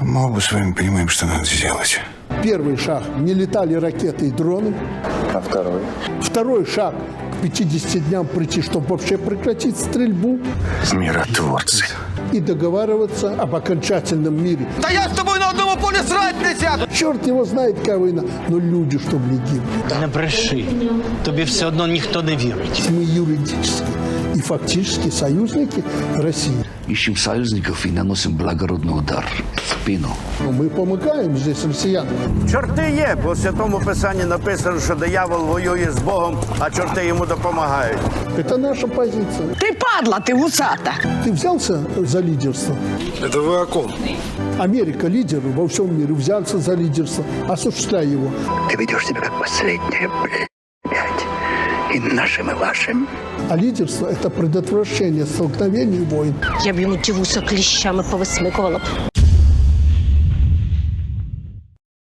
Мы оба с вами понимаем, что надо сделать. Первый шаг – не летали ракеты и дроны. А второй? Второй шаг – к 50 дням прийти, чтобы вообще прекратить стрельбу Миротворцы. и договариваться об окончательном мире. Та я з тобою на одному полі срать не сяду! Черт его знает, какая война, но люди, чтобы не гибли. Не бреши. Тобі все одно ніхто не вірить. Мы юридически и фактически союзники России. Ищем союзников и наносим благородный удар в спину. Но мы помогаем здесь россиянам. Чорти є, бо в святому писанні написано, що диявол воює з Богом, а чорти йому допомагають. Это наша позиция. Ти падла, ти вусата. Ты взялся за лидерство? Это вы о ком? Америка лидер во всем мире, взялся за лидерство. Осуществляй его. Ты ведешь себя как последняя, блядь. И нашим, и вашим. А лидерство – это предотвращение столкновений и войн. Я б йому ті вуса кліщами повисмикувала б.